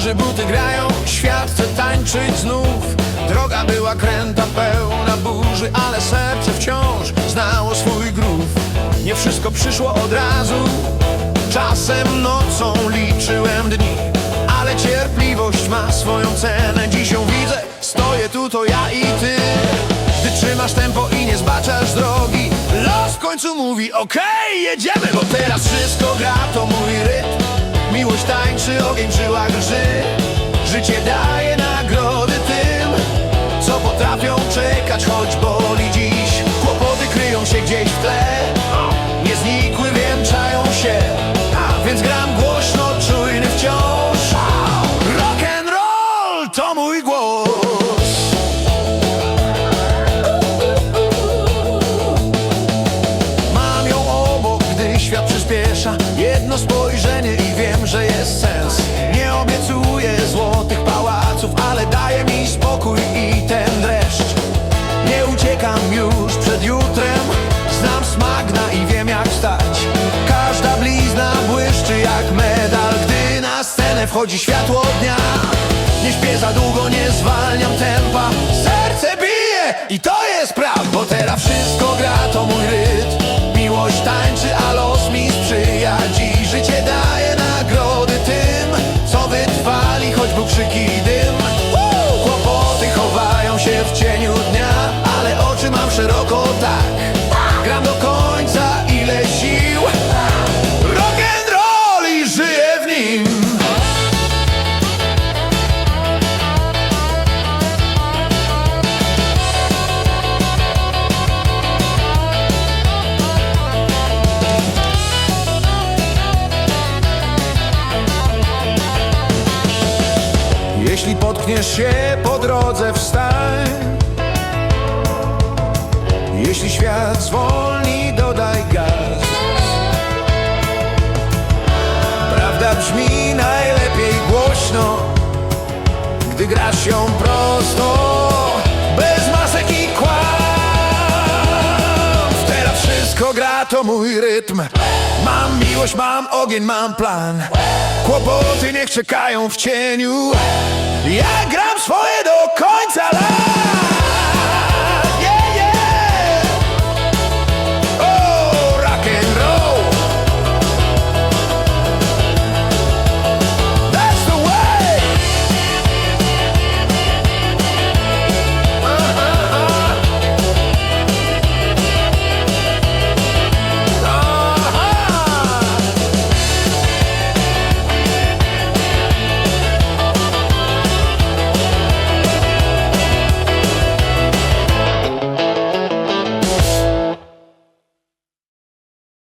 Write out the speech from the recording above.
że buty grają, świat chce tańczyć znów. Droga była kręta, pełna burzy, ale serce wciąż znało swój grów Nie wszystko przyszło od razu, czasem nocą liczyłem dni. Ale cierpliwość ma swoją cenę, dziś ją widzę, stoję tu to ja i ty. Gdy trzymasz tempo i nie zbaczasz drogi Los w końcu mówi okej, jedziemy Bo teraz wszystko gra, Życie daje nagrody tym Co potrafią czekać, choć boli dziś. Kłopoty kryją się gdzieś w tle Nie znikły, wiem, czają się A więc gram głośno, czujny wciąż. Rock and roll to mój głos. Mam ją obok, gdy świat przyspiesza. Jedno spojrzenie i wiem, że jest Nie uciekam już przed jutrem. Znam smak dna i wiem jak stać Każda blizna błyszczy jak medal Gdy na scenę wchodzi światło dnia. Nie śpię za długo, nie zwalniam tempa. Serce bije i to jest prawda Bo teraz wszystko gra, to mój rytm Jeśli potkniesz się po drodze, wstań. Jeśli świat zwolni, dodaj gaz. Prawda brzmi najlepiej głośno Gdy grasz ją prosto Bez masek i kłamstw. Teraz wszystko gra, to mój rytm. Mam miłość, mam ogień, mam plan. Kłopoty niech czekają w cieniu Ja gram swoje do końca lat